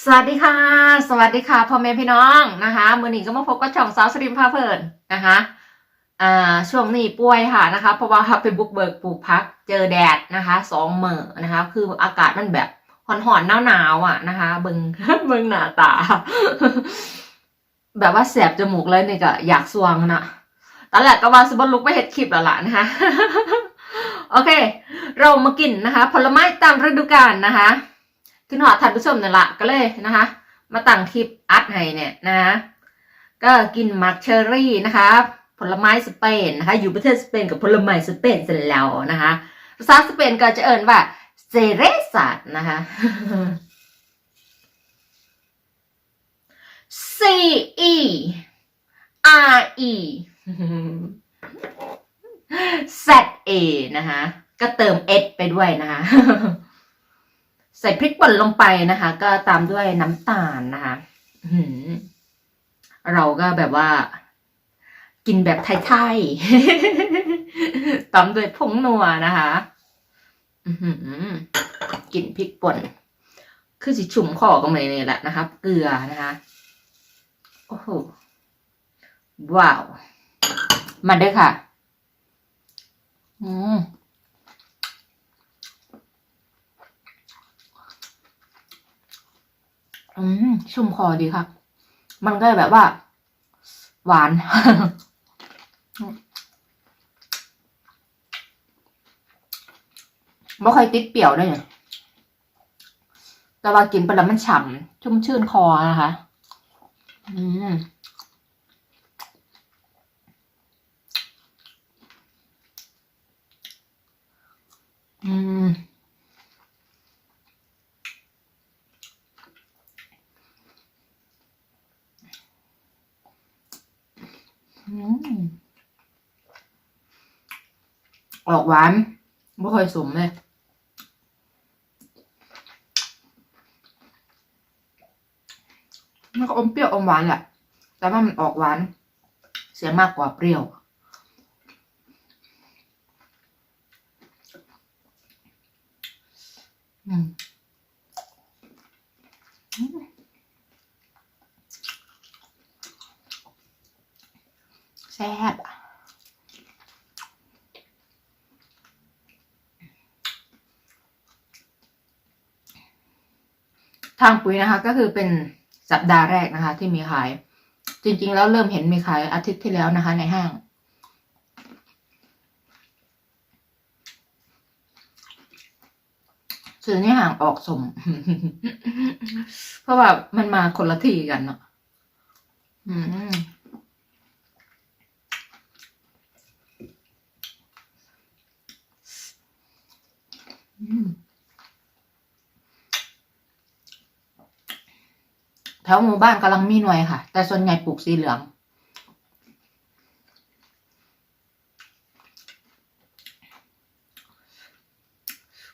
สวัสดีค่ะ สวัสดีค่ะพ่อแม่พี่น้องนะคะมือหนีก็มาพบกับช่องสาวสริมพาเพลินนะคะอ่าช่วงนี้ป่วยค่ะนะคะ เพราะว่าไปบุกเบิกปลูกพักเจอแดดนะคะสองเมือนะคะ คืออากาศมันแบบห่อนๆหนาวๆอะนะคะเบิงเบิงหน้าตา แบบว่าแสบจมูกเลยนี่ก็อยากสวงนะตอนแรกก็ว่าสบลุกไปเห็ดคลิปแล้วล่ะนะคะโอเค เรามากินนะคะ ผลไม้ตามฤดูกาลนะคะ ขึ้นหอดท่านผู้ชมนั่นละก็เลยนะคะ มาตั้งคลิปอัดให้เนี่ยนะคะก็กินมักเชอรี่นะคะ ผลไม้สเปนนะคะ อยู่ประเทศสเปนกับผลไม้สเปนเสร็จแล้วนะคะ ภาษาสเปนก็จะเอ่นว่าเซเรสัตนะคะ C E R E Z A นะคะ ก็เติม S ไปด้วยนะคะ ใส่พริกป่นลงไปนะคะ ก็ตามด้วยน้ำตาลนะคะเราก็แบบว่า กินแบบไทยๆตามด้วยผงนัวนะคะอื้อหือกินพริกป่น คือสิชุ่มคอกันเลยนี่แหละนะคะเกลือนะคะ โอ้โห ว้าว มาเด้อค่ะ อืม อืมชุ่มคอดีครับมันก็แบบว่า หวานไม่ค่อยติดเปรี้ยวด้วยเนี่ยแต่ว่ากินไปแล้วมันฉ่ำชุ่มชื่นคอนะคะ อืมอืม อืม ออกหวานไม่ค่อยสมเลยมันก็อมเปรี้ยวอมหวานแหละ แต่ว่ามันออกหวาน เสียมากกว่าเปรี้ยว อืมแซ่บอะ ทางปุ๋ยนะคะ ก็คือเป็นสัปดาห์แรกนะคะ ที่มีขาย จริง ๆ แล้วเริ่มเห็นมีขายอาทิตย์ที่แล้วนะคะ ในห้าง ซื้อในห่างออกสม เพราะว่ามันมาคนละที่กันเนาะอืมอืม แถวหมู่บ้านกำลังมีหน่วยค่ะ แต่ส่วนใหญ่ปลูกสีเหลือง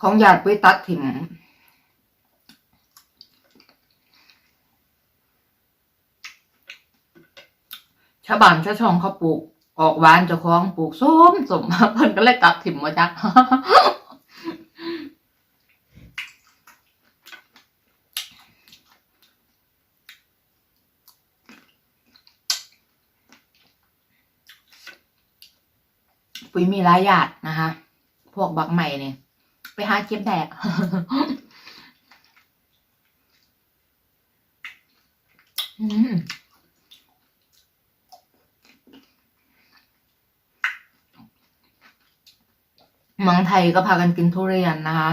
ของญาติไปตัดถิ่มชาวบ้านชาวช่องเขาปลูกออกหวานเจ้าของปลูกส้มสมเพิ่นก็เลยตัดถิ่มมาจัก ปุ๋ยมีหลายหยาดนะคะ พวกบักใหม่เนี่ยไปหาเก็บแดกมเมืองไทยก็พากันกินทุเรียนนะคะ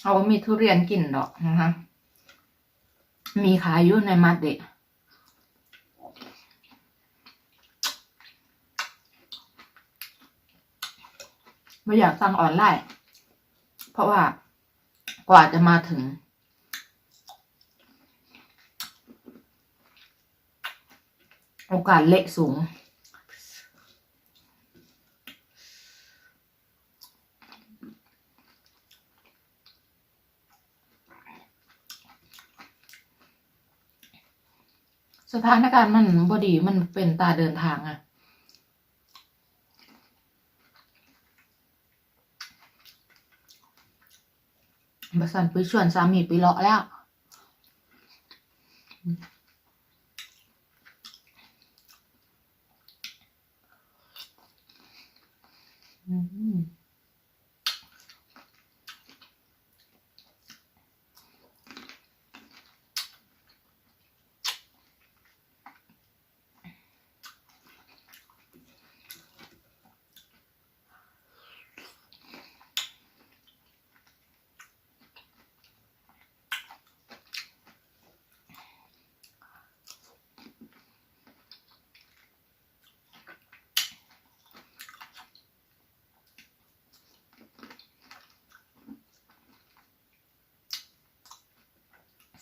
เขาก็มีทุเรียนกินดอกนะคะ มีขายอยู่ในมาร์เดะ ไม่อยากสั่งออนไลน์เพราะว่ากว่าจะมาถึง โอกาสเละสูง สถานการณ์มันบดีมันเป็นตาเดินทางอะ มาสั่นไปชวนสามีไปเลาะแล้ว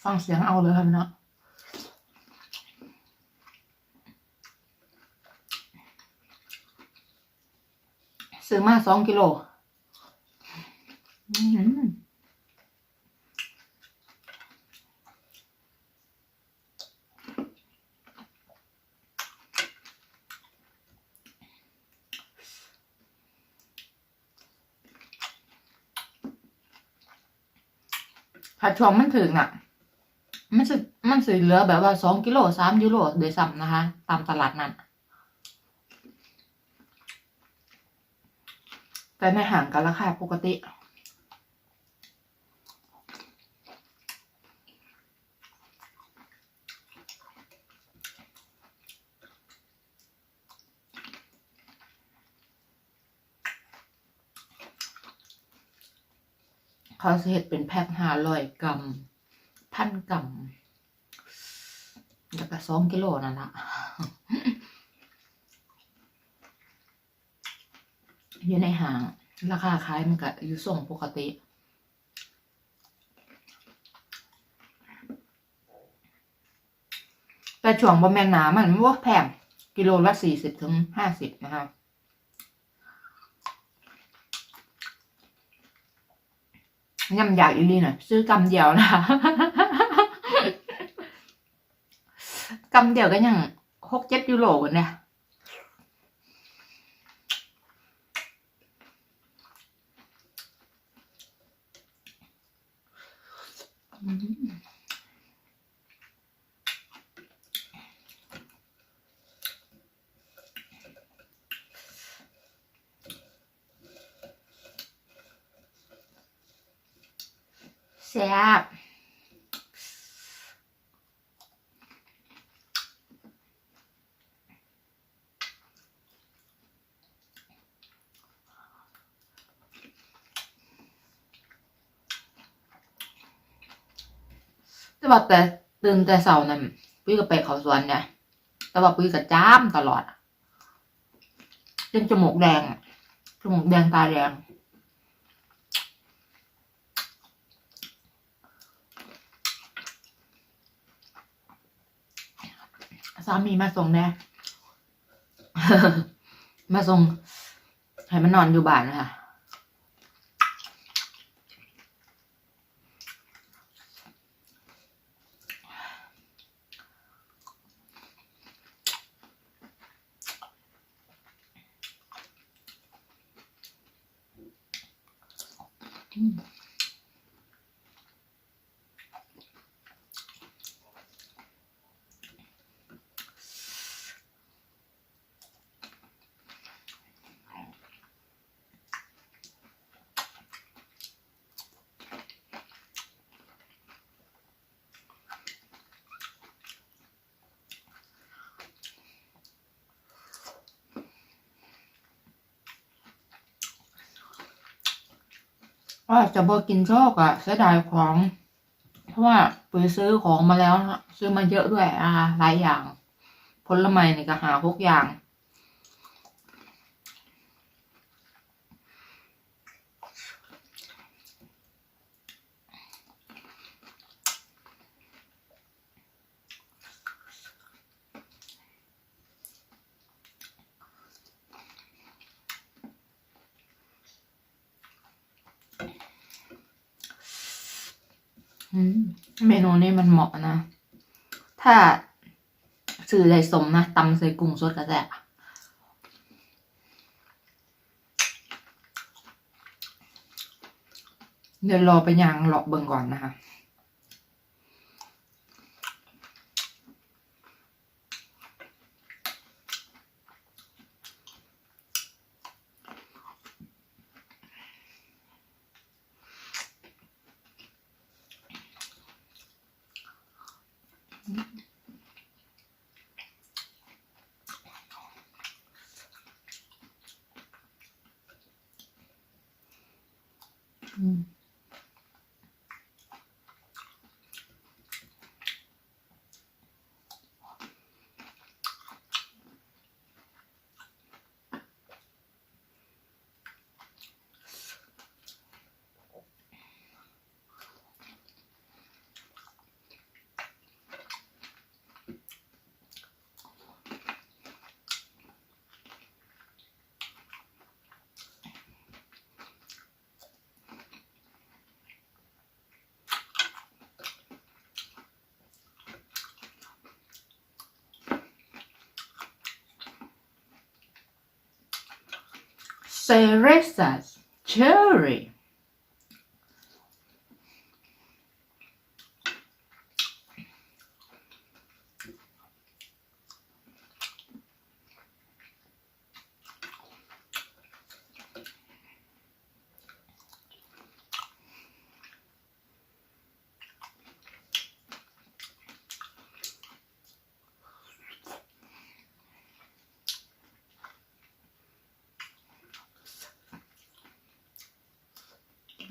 ฟังเสียงเอาเลยครับเนาะซื้อมาสองกิโลผัดชวงมันถึงอะ มันสิมันสิเหลือแบบว่าสองกิโลสามกิโลโดยซ้ำนะคะ ตามตลาดนั้นแต่ในห่างกันราคาปกติเขาสิเฮ็ดเป็นแพ็คห้าร้อยกรัม พันกรัมแล้วก็สองกิโลนั่นละอยู่ในห้าง ราคาขายมันก็อยู่ส่งปกติแต่ช่วงบะแมนหนามันไม่ว่าแพงกิโลละสี่สิบถึงห้าสิบนะคะ ยำใหญ่อีลีน่ะ ซื้อกำเดียวนะกำเดียวก็ยังหกเจ็ดยูโรกันเนี่ย อืม แซ่บแต่ว่าแต่ตื่นแต่เสาร์นั่นปุ้ยก็ไปเขาสวนเนี่ยแต่ว่าปุ้ยก็จ้ามตลอดจนจมูกแดงจมูกแดงตาแดง สามีมาส่งแน่มาส่งให้มันนอนอยู่บ้านนะคะว่าจะบอกินโชคอะเสียดายของ เพราะว่าไปซื้อของมาแล้วนะซื้อมาเยอะด้วยนะคะหลายอย่าง ผลไม้นี่ก็หาพวกอย่าง เมนูนี้มันเหมาะนะ ถ้าสื่อใจสมนะตำใส่กุ้งสดกระแสเดี๋ยวรอไปย่างหลอกเบิ่งก่อนนะคะ อื Cerezas cherry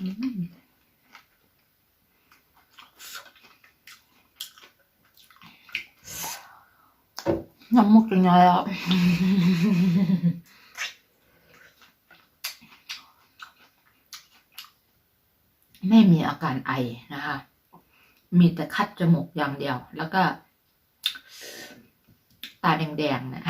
น้ำมุกยังไงอะไม่มีอาการไอนะคะ มีแต่คัดจมูกอย่างเดียว แล้วก็ ตาแดงๆนะ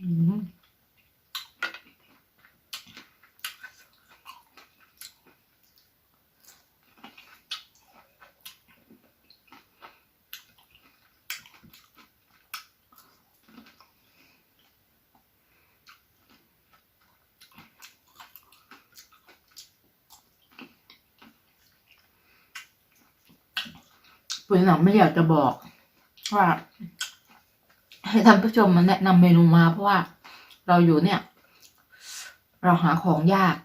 อืม ปุ๋ยหนังไม่อยากจะบอกว่าให้ท่านผู้ชมมาแนะนำเมนูมาเพราะว่าเราอยู่เนี่ย เราหาของยาก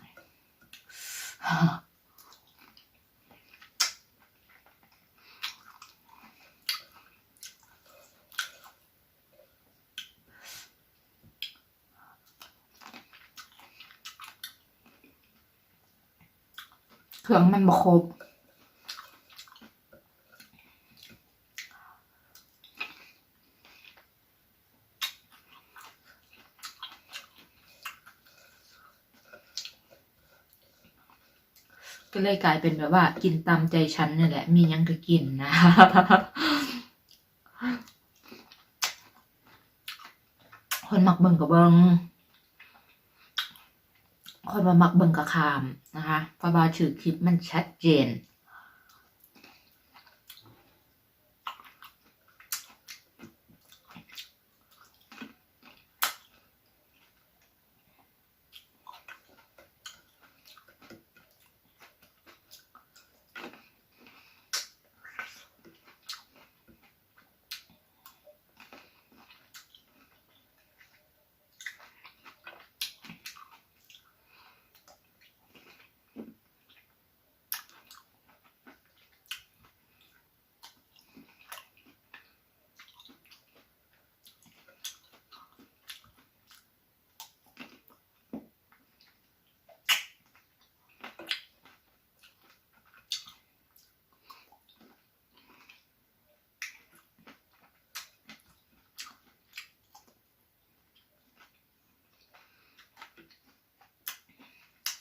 เครื่องมันบ่ครบ ก็ เลยกลายเป็นแบบว่า กินตามใจฉันนี่แหละ มียังก็กินนะคนมักเบิ่งกับเบิงคนมามักเบิ่งกับคามนะคะเพราะว่าชื่อคลิปมันชัดเจน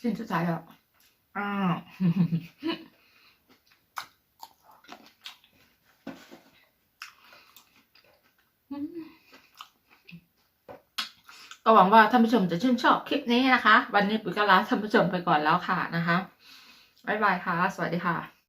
สิ้นสุดท้ายแล้วอ้าวก็หวังว่าท่านผู้ชมจะชื่นชอบคลิปนี้นะคะ วันนี้ปุ๋ยก็ลาท่านผู้ชมไปก่อนแล้วค่ะนะคะ บ๊ายบายค่ะ สวัสดีค่ะ